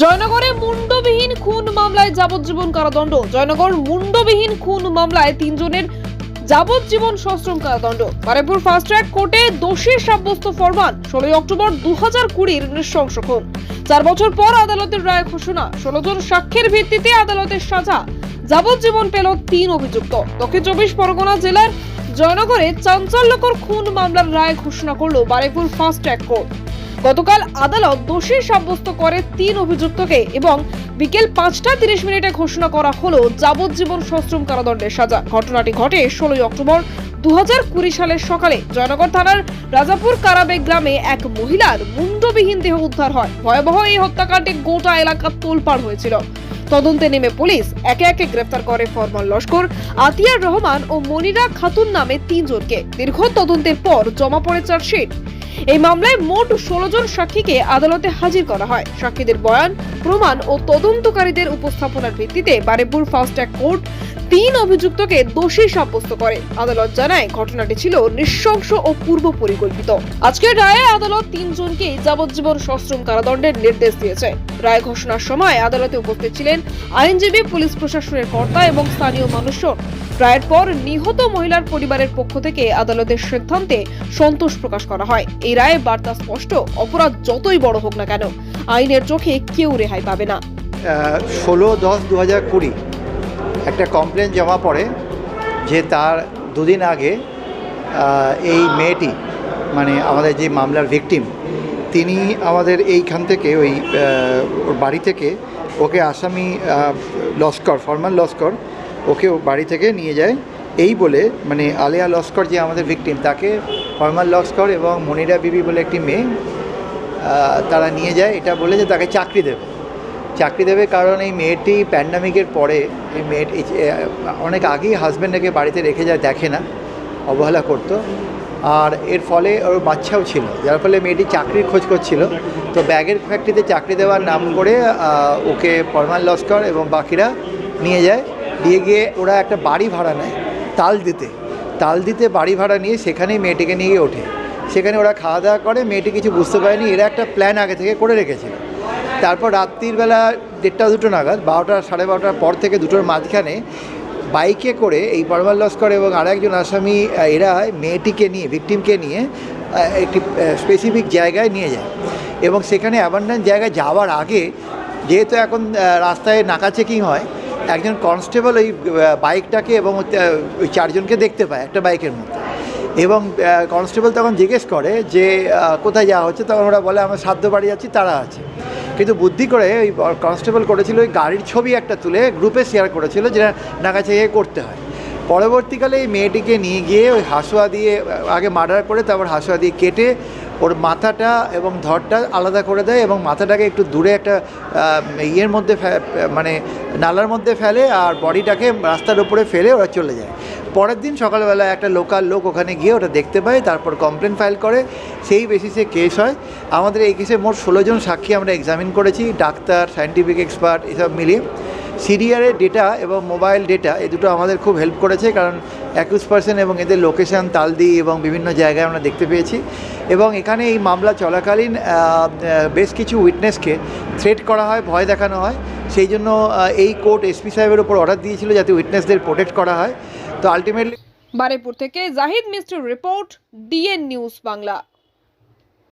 জয়নগরে মুন্ডবিহীন খুন মামলায় যাবজ্জীবন কারাদণ্ড। জয়নগর মুন্ডবিহীন খুন মামলায় তিনজনের যাবজ্জীবন সশ্রম কারাদণ্ড। বারেপুর ফাস্ট ট্র্যাক কোর্টে দোষী সাব্যস্ত ফরমান, ষোলোই অক্টোবর দু হাজার কুড়ির নৃশংস খুন। চার বছর পর আদালতের রায় ঘোষণা, ষোলো জন সাক্ষ্যের ভিত্তিতে আদালতের সাজা। যাবজ্জীবন পেল তিন অভিযুক্ত। দক্ষিণ চব্বিশ পরগনা জেলার জয়নগরে চাঞ্চল্যকর খুন মামলার রায় ঘোষণা করল বারেপুর ফাস্ট ট্র্যাক কোর্ট। গতকাল আদালত দোষী সাব্যস্ত করে তিন অভিযুক্তকে এবং বিকেল পাঁচটা তিরিশ মিনিটে ঘোষণা করা হলো যাবজ্জীবন সশ্রম কারাদণ্ডের সাজা। ঘটনাটি ঘটে ষোলোই অক্টোবর দু সালের সকালে জয়নগর থানার রাজাপুর কারাবে গ্রামে এক মহিলার মুন্ডবিহীন দেহ উদ্ধার হয়। ভয়াবহ এই হত্যাকাণ্ডে গোটা এলাকা তোলপাড় হয়েছিল। তদন্তে নেমে পুলিশ একে একে গ্রেফতার করে ফরমান লস্কর, আতিয়ার রহমান ও মনিরা খাতুন নামে তিনজনকে। দীর্ঘ তদন্তের পর জমা পড়ে চার্জশিট। এই মামলায় মোট ষোলো জন সাক্ষীকে আদালতে হাজির করা হয়। সাক্ষীদের বয়ান, প্রমাণ ও তদন্তকারীদের উপস্থাপনার ভিত্তিতে বারেপুর ফাস্ট ট্র্যাক কোর্ট তিন অভিযুক্তকে দোষী সাব্যস্ত করে। আদালত জানায়, ঘটনাটি ছিল নৃশংস ও পূর্ব পরিকল্পিত। আজকের রায়ে আদালত তিনজনকে যাবজ্জীবন সশ্রম কারাদণ্ডের নির্দেশ দিয়েছে। রায় ঘোষণার সময় আদালতে উপস্থিত ছিলেন আইনজীবী, পুলিশ প্রশাসনের কর্তা এবং স্থানীয় মানুষজন। রায়ের পর নিহত মহিলার পরিবারের পক্ষ থেকে আদালতের সিদ্ধান্তে সন্তোষ প্রকাশ করা হয়। এই রায়ে বার্তা স্পষ্ট, অপরাধ যতই বড় হোক না কেন, আইনের চোখে কেউ রেহাই পাবে না। ষোলো দশ দু হাজার কুড়ি একটা কমপ্লেন জমা পড়ে যে তার দুদিন আগে এই মেয়েটি মানে আমাদের যে মামলার ভিকটিম তিনি আমাদের এইখান থেকে ওই বাড়ি থেকে ওকে আসামি লস্কর ফরমান লস্কর, ওকে বাড়ি থেকে নিয়ে যায়। এই বলে মানে আলিয়া লস্কর যে আমাদের ভিকটিম তাকে ফরমান লস্কর এবং মনিরা বিবি বলে একটি মেয়ে তারা নিয়ে যায়। এটা বলে যে তাকে চাকরি দেবে। চাকরি দেবে কারণ এই মেয়েটি প্যান্ডামিকের পরে, এই মেয়েটি অনেক আগেই হাজব্যান্ডকে বাড়িতে রেখে যায়, দেখে না, অবহেলা করতো। আর এর ফলে ওর বাচ্চাও ছিল, যার ফলে মেয়েটি চাকরির খোঁজ করছিল। তো ব্যাগের ফ্যাক্টরিতে চাকরি দেওয়ার নাম করে ওকে পরমান লস্কর এবং বাকিরা নিয়ে যায়। দিয়ে গিয়ে ওরা একটা বাড়ি ভাড়া নেয়। তাল দিতে। তাল দিতে বাড়ি ভাড়া নিয়ে সেখানেই মেয়েটিকে নিয়ে ওঠে। সেখানে ওরা খাওয়া দাওয়া করে, মেয়েটি কিছু বুঝতে পারেনি, এরা একটা প্ল্যান আগে থেকে করে রেখেছিল তারপর রাত্রির বেলা দেড়টা দুটো নাগাদ, বারোটা, সাড়ে বারোটার পর থেকে দুটোর মাঝখানে বাইকে করে এই পরমাল লস্কর এবং আর একজন আসামি এরা মেয়েটিকে নিয়ে ভিকটিমকে নিয়ে একটি স্পেসিফিক জায়গায় নিয়ে যায়। এবং সেখানে অ্যাবান্ডান জায়গায় যাওয়ার আগে, যেহেতু এখন রাস্তায় নাকা চেকিং হয় একজন কনস্টেবল ওই বাইকটাকে এবং ওই চারজনকে দেখতে পায় একটা বাইকের মধ্যে। এবং কনস্টেবল তখন জিজ্ঞেস করে যে কোথায় যাওয়া হচ্ছে? তখন ওরা বলে, আমরা সাধ্য বাড়ি যাচ্ছি, তারা আছে। কিন্তু বুদ্ধি করে ওই কনস্টেবল করেছিল ওই গাড়ির ছবি একটা তুলে গ্রুপে শেয়ার করেছিল, যেটা নাগাছাইয়ে করতে হয়। পরবর্তীকালে এই মেয়েটিকে নিয়ে গিয়ে ওই হাসুয়া দিয়ে, আগে মার্ডার করে তারপর হাসুয়া দিয়ে কেটে ওর মাথাটা এবং ধরটা আলাদা করে দেয় এবং মাথাটাকে একটু দূরে একটা ইয়ের মধ্যে মানে নালার মধ্যে ফেলে আর বডিটাকে রাস্তার উপরে ফেলে ওরা চলে যায়। পরের দিন সকালবেলা একটা লোকাল লোক ওখানে গিয়ে ওটা দেখতে পায়, তারপর কমপ্লেন ফাইল করে। সেই বেসিসে কেস হয়। আমাদের এই কেসে মোট ষোলো জন সাক্ষী আমরা এক্সামিন করেছি, ডাক্তার সায়েন্টিফিক এক্সপার্ট এসব মিলিয়ে। সিরিয়ারের ডেটা এবং মোবাইল ডেটা এই দুটো আমাদের খুব হেল্প করেছে, কারণ একুশ পার্সেন্ট এবং এদের লোকেশন তালদি এবং বিভিন্ন জায়গায় আমরা দেখতে পেয়েছি। এবং এখানে এই মামলা চলাকালীন বেশ কিছু উইটনেসকে থ্রেট করা হয়, ভয় দেখানো হয়। সেই জন্য এই কোর্ট এসপি সাহেবের উপর অর্ডার দিয়েছিল যাতে উইটনেসদের প্রোটেক্ট করা হয়। তো আলটিমেটলি বারেপুর থেকে Zahid mister report DN news Bangla